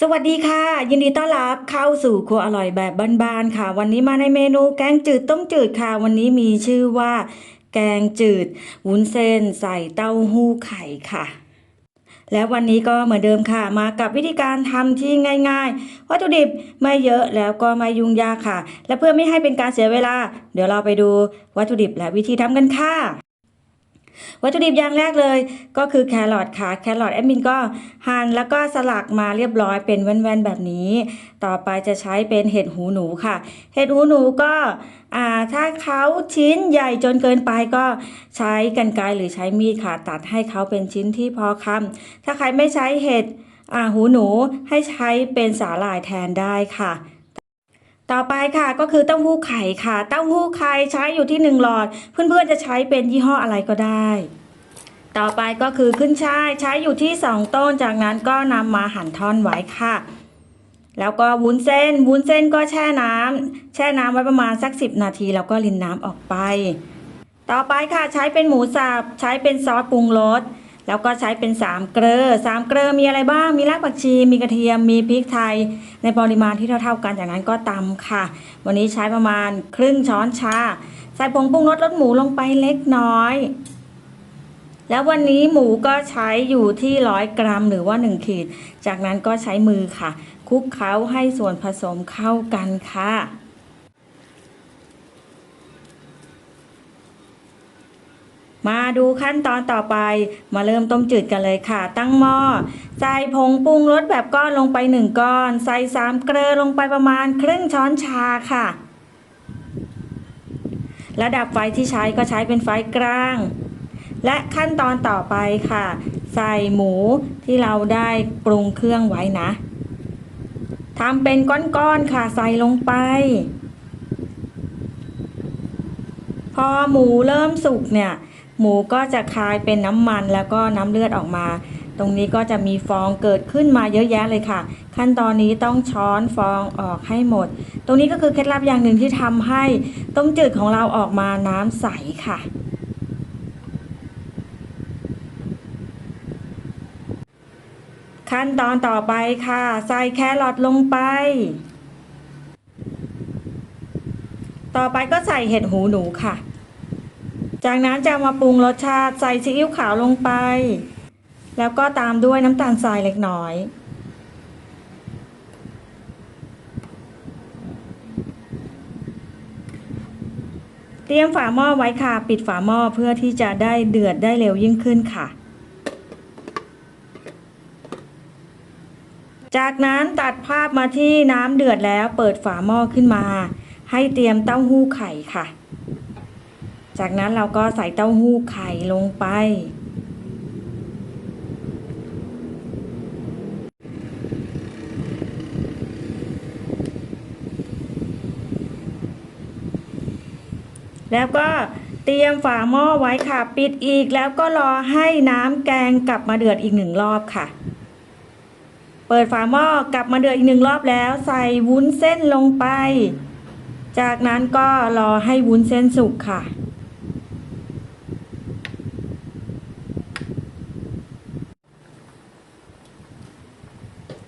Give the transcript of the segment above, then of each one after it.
สวัสดีค่ะ ยินดีต้อนรับเข้าสู่ครัวอร่อยแบบบ้านๆค่ะ วันนี้มาในเมนูแกงจืดต้มจืดค่ะ วันนี้มีชื่อว่า แกงจืดวุ้นเส้นใส่เต้าหู้ไข่ค่ะ และวันนี้ก็เหมือนเดิมค่ะ มากับวิธีการทำที่ง่ายๆวัตถุดิบไม่เยอะแล้วก็ไม่ยุ่งยากค่ะ และเพื่อไม่ให้เป็นการเสียเวลา เดี๋ยวเราไปดูวัตถุดิบและวิธีทำกันค่ะ วัตถุดิบอย่างแรกเลย ก็คือแครอทค่ะ แครอทแอดมินก็หั่นแล้วก็สลักมาเรียบร้อยเป็นแว่นๆแบบนี้ ต่อไปจะใช้เป็นเห็ดหูหนูค่ะ เห็ดหูหนูก็อ่าถ้าเขาชิ้นใหญ่จนเกินไปก็ใช้กรรไกรหรือใช้มีดค่ะ ตัดให้เขาเป็นชิ้นที่พอคำถ้าใครไม่ใช้เห็ดอ่าหูหนูให้ใช้เป็นสาหร่ายแทนได้ค่ะ ต่อไปค่ะก็คือเต้าหู้ไข่ค่ะ เต้าหู้ไข่ใช้อยู่ที่หนึ่งหลอด เพื่อนๆจะใช้เป็นยี่ห้ออะไรก็ได้ ต่อไปก็คือขึ้นช่ายใช้อยู่ที่สองต้นจากนั้นก็นำมาหั่นท่อนไว้ค่ะ แล้วก็วุ้นเส้น วุ้นเส้นก็แช่น้ำแช่น้ำไว้ประมาณสักสิบนาที แล้วก็รินน้ำออกไป ต่อไปค่ะใช้เป็นหมูสับใช้เป็นซอสปรุงรส แล้วก็ใช้เป็นสามเกลือสามเกลือมีอะไรบ้าง มีรากผักชี มีกระเทียม มีพริกไทย ในปริมาณที่เท่าๆกันจากนั้นก็ตำค่ะ วันนี้ใช้ประมาณครึ่งช้อนชา ใส่ผงปรุงรสรสหมูลงไปเล็กน้อย แล้ววันนี้หมูก็ใช้อยู่ที่ร้อยกรัมหรือว่า 1 ขีด จากนั้นก็ใช้มือค่ะ คลุกเคล้าให้ส่วนผสมเข้ากันค่ะ มาดูขั้นตอนต่อไป มาเริ่มต้มจืดกันเลยค่ะ ตั้งหม้อใส่ผงปรุงรสแบบก้อนลงไปหนึ่งก้อน ใส่สามเกลือลงไปประมาณครึ่งช้อนชาค่ะ ระดับไฟที่ใช้ก็ใช้เป็นไฟกลาง และขั้นตอนต่อไปค่ะ ใส่หมูที่เราได้ปรุงเครื่องไว้นะทำเป็นก้อนๆค่ะใส่ลงไปพอหมูเริ่มสุกเนี่ย หมูก็จะคายเป็นน้ำมันแล้วก็น้ำเลือดออกมา ตรงนี้ก็จะมีฟองเกิดขึ้นมาเยอะแยะเลยค่ะ ขั้นตอนนี้ต้องช้อนฟองออกให้หมด ตรงนี้ก็คือเคล็ดลับอย่างหนึ่งที่ทำให้ต้มจืดของเราออกมาน้ำใสค่ะขั้นตอนต่อไปค่ะ ใส่แครอทลงไป ต่อไปก็ใส่เห็ดหูหนูค่ะ จากนั้นจะมาปรุงรสชาติใส่ซีอิ๊วขาวลงไป แล้วก็ตามด้วยน้ำตาลทรายเล็กน้อย เตรียมฝาหม้อไว้ค่ะปิดฝาหม้อเพื่อที่จะได้เดือดได้เร็วยิ่งขึ้นค่ะ จากนั้นตัดภาพมาที่น้ำเดือดแล้วเปิดฝาหม้อขึ้นมา ให้เตรียมเต้าหู้ไข่ค่ะ จากนั้นเราก็ใส่เต้าหู้ไข่ลงไป แล้วก็เตรียมฝาหม้อไว้ค่ะ ปิดอีกแล้วก็รอให้น้ำแกงกลับมาเดือดอีกหนึ่งรอบค่ะ เปิดฝาหม้อกลับมาเดือดอีกหนึ่งรอบแล้ว ใส่วุ้นเส้นลงไป จากนั้นก็รอให้วุ้นเส้นสุกค่ะ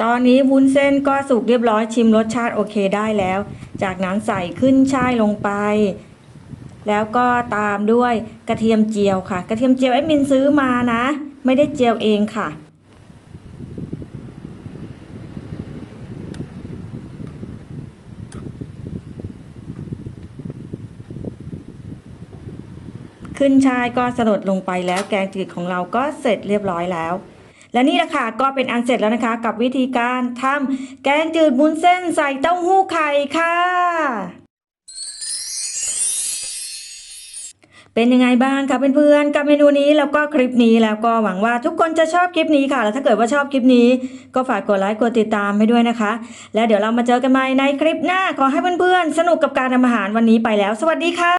ตอนนี้วุ้นเส้นก็สุกเรียบร้อยชิมรสชาติโอเคได้แล้ว จากนั้นใส่ขึ้นช่ายลงไป แล้วก็ตามด้วยกระเทียมเจียวค่ะ กระเทียมเจียวไอ้มินซื้อมานะ ไม่ได้เจียวเองค่ะ ขึ้นช่ายก็สลดลงไปแล้วแกงจืดของเราก็เสร็จเรียบร้อยแล้ว และนี่แหละค่ะก็เป็นอันเสร็จแล้วนะคะ กับวิธีการทำแกงจืดบุ้นเส้นใส่เต้าหู้ไข่ค่ะเป็นยังไงบ้างคะเพื่อนๆกับเมนูนี้แล้วก็คลิปนี้แล้วก็หวังว่าทุกคนจะชอบคลิปนี้ค่ะ แล้วถ้าเกิดว่าชอบคลิปนี้ ก็ฝากกดไลค์กดติดตามให้ด้วยนะคะ แล้วเดี๋ยวเรามาเจอกันใหม่ในคลิปหน้าขอให้เพื่อนๆสนุกกับการทำอาหารวันนี้ไปแล้ว สวัสดีค่ะ